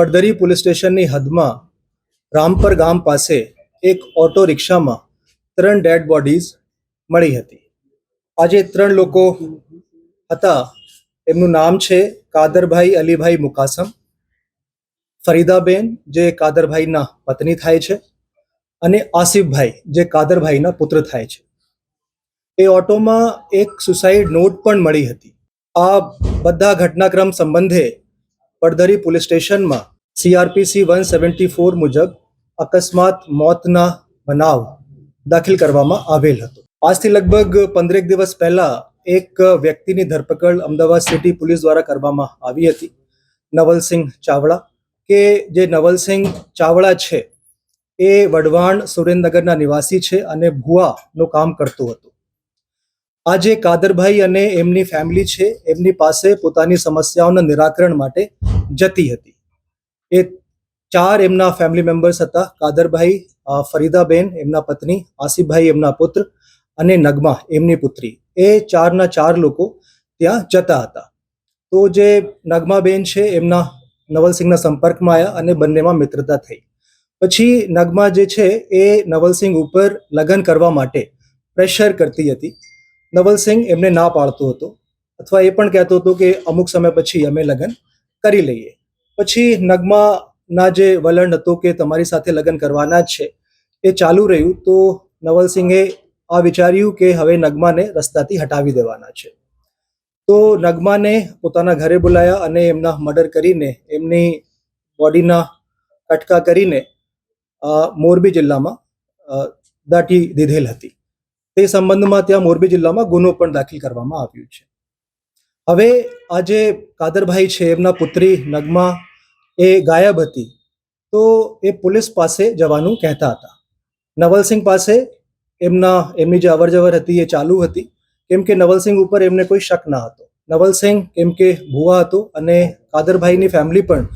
પડદરી police સ્ટેશનની હદમાં રામપર ગામ પાસે એક ઓટો રિક્ષામાં ત્રણ ડેડ બોડીઝ મળી હતી. આજે ત્રણ લોકો હતા. એમનું નામ છે કાદરભાઈ અલીભાઈ મુકાસમ, ફરીદાબેન, જે કાદરભાઈના પત્ની થાય છે, અને આસિફભાઈ, જે કાદરભાઈના પુત્ર થાય છે. એ ઓટોમાં એક સુસાઇડ નોટ પણ મળી હતી. આ બધા ઘટનાક્રમ સંબંધે પડદરી પોલીસ સ્ટેશનમાં સીઆરપીસી વન સેવન્ટી ફોર મુજબ અકસ્માત મોતના બનાવ દાખલ કરવામાં આવેલ હતો. આજથી લગભગ પંદરેક દિવસ પહેલા એક વ્યક્તિની ધરપકડ અમદાવાદ સિટી પોલીસ દ્વારા કરવામાં આવી હતી. નવલસિંહ ચાવડા કે જે નવલસિંહ ચાવડા છે એ વડવાણ સુરેન્દ્રનગરના નિવાસી છે અને ભુવાનું કામ કરતો હતો. આજે કાદરભાઈ અને એમની ફેમિલી છે એમની પાસે પોતાની સમસ્યાઓના નિરાકરણ માટે જતી હતી. એ ચાર એમના ફેમિલી મેમ્બર્સ હતા, કાદરભાઈ ફરીદાબેન, એમના પત્ની, આસિફભાઈ, એમના પુત્ર અને નગમા, એમની પુત્રી. એ ચારના ચાર લોકો ત્યાં જતા હતા. તો જે નગમાબેન છે, એમના નવલસિંહના સંપર્કમાં આવ્યા અને બંનેમાં મિત્રતા થઈ. પછી નગમા જે છે, એ નવલસિંહ ઉપર લગ્ન કરવા માટે પ્રેશર કરતી હતી. નવલસિંહ એમને ના પાડતો હતો. અથવા એ પણ કહેતો હતો કે અમુક સમય પછી અમે લગ્ન કરી લઈએ. પછી નગમાના જે વલણ હતો કે તમારી સાથે લગ્ન કરવાના જ છે, એ ચાલુ રહ્યું તો નવલસિંહે આ વિચાર્યું કે હવે નગમાને રસ્તાથી હટાવી દેવાના છે. તો નગમાને પોતાના ઘરે બોલાયા અને એમના મર્ડર કરીને, એમની બોડીના કટકા કરીને મોરબી જિલ્લામાં દાટી દીધેલ હતી. તે સંબંધમાં ત્યાં મોરબી જિલ્લામાં ગુનો પણ દાખલ કરવામાં આવ્યો છે. હવે આ જે કાદરભાઈ છે, એમના પુત્રી નગમા, એ ગાયબ હતી. તો એ પોલીસ પાસે જવાનું કહેતા હતા. નવલસિંહ પાસે એમના, એમની જે અવરજવર હતી, એ ચાલુ હતી. કેમ કે નવલસિંહ ઉપર એમને કોઈ શક ના હતો. નવલસિંહ કેમ કે ભુવા હતો અને કાદરભાઈની ફેમિલી પણ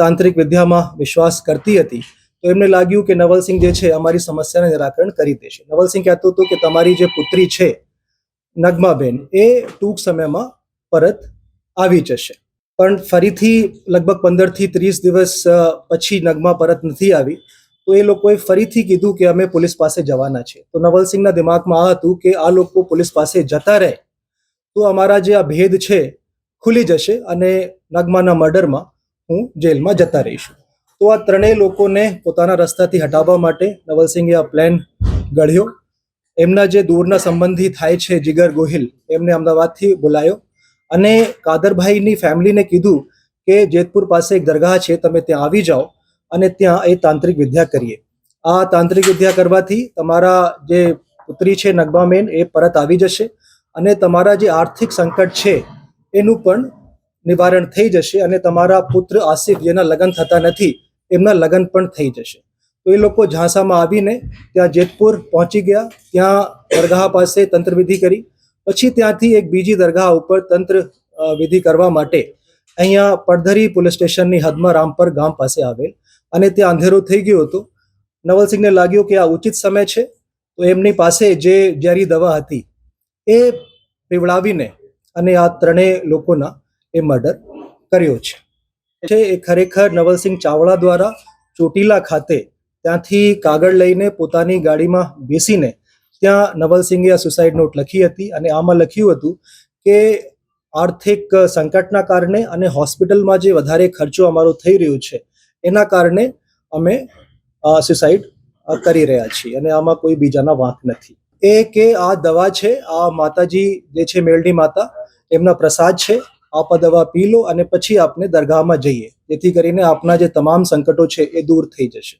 તાંત્રિક વિદ્યામાં વિશ્વાસ કરતી હતી. તો એમને લાગ્યું કે નવલસિંહ જે છે, અમારી સમસ્યાને નિરાકરણ કરી દેશે. નવલસિંહ કહેતો હતો કે તમારી જે પુત્રી છે, નગમાબેન, એ ટૂંક સમયમાં પરત આવી જશે. પણ ફરીથી લગભગ પંદરથી ત્રીસ દિવસ પછી નગમા પરત નથી આવી. તો એ લોકોએ ફરીથી કીધું કે અમે પોલીસ પાસે જવાના છે તો નવલસિંહના દિમાગમાં આ હતું કે આ લોકો પોલીસ પાસે જતા રહે. તો અમારા જે આ ભેદ છે ખુલી જશે અને નગમાના મર્ડરમાં હું જેલમાં જતા રહીશું. તો આ ત્રણેય લોકોને પોતાના રસ્તાથી હટાવવા માટે નવલસિંહે આ પ્લાન ઘડ્યો એમના જે દૂરના સંબંધી થાય છે જીગર ગોહિલ, એમને અમદાવાદથી બોલાયો. અને કાદરભાઈની ફેમિલીને કીધું કે જેતપુર પાસે એક દરગાહ છે, તમે ત્યાં આવી જાઓ અને ત્યાં એ તાંત્રિક વિદ્યા કરીએ. આ તાંત્રિક વિદ્યા કરવાથી તમારા જે પુત્રી છે નગમામેન એ પરત આવી જશે અને તમારા જે આર્થિક સંકટ છે, એનું પણ નિવારણ થઈ જશે અને તમારા પુત્ર આસિફ, જેના લગ્ન થતા નથી, એમના લગ્ન પણ થઈ જશે. તો એ લોકો ઝાંસામાં આવીને ત્યાં જેતપુર પહોંચી ગયા. ત્યાં દરગાહ પાસે તંત્ર વિધિ કરી પછી ત્યાંથી એક બીજી દરગાહ ઉપર તંત્ર વિધિ કરવા માટે અહીંયા પડધરી પોલીસ સ્ટેશનની હદમાં રામપર ગામ પાસે આવેલ અને ત્યાં અંધેરો થઈ ગયો હતો. નવલસિંહને લાગ્યું કે આ ઉચિત સમય છે, તો એમની પાસે જે ઝેરી દવા હતી એ પીવડાવીને અને આ ત્રણેય લોકોના એ મર્ડર કર્યો છે. છે એ ખરેખર નવલસિંહ ચાવડા દ્વારા ચોટીલા ખાતે ત્યાંથી કાગળ લઈને પોતાની ગાડીમાં બેસીને ત્યાં નવલસિંહે આ સુસાઇડ નોટ લખી હતી અને આમાં લખ્યું હતું કે આર્થિક સંકટના કારણે અને હોસ્પિટલમાં જે વધારે ખર્ચો અમારો થઈ રહ્યો છે, એના કારણે અમે સુસાઇડ કરી રહ્યા છીએ અને આમાં કોઈ બીજાના વાંક નથી. એ કે આ દવા છે, આ માતાજી જે છે મેલડી માતા, એમના પ્રસાદ છે, આપ દવા પી લો અને પછી આપને દરગાહમાં જઈએ. જેથી કરીને આપના જે તમામ સંકટો છે એ દૂર થઈ જશે.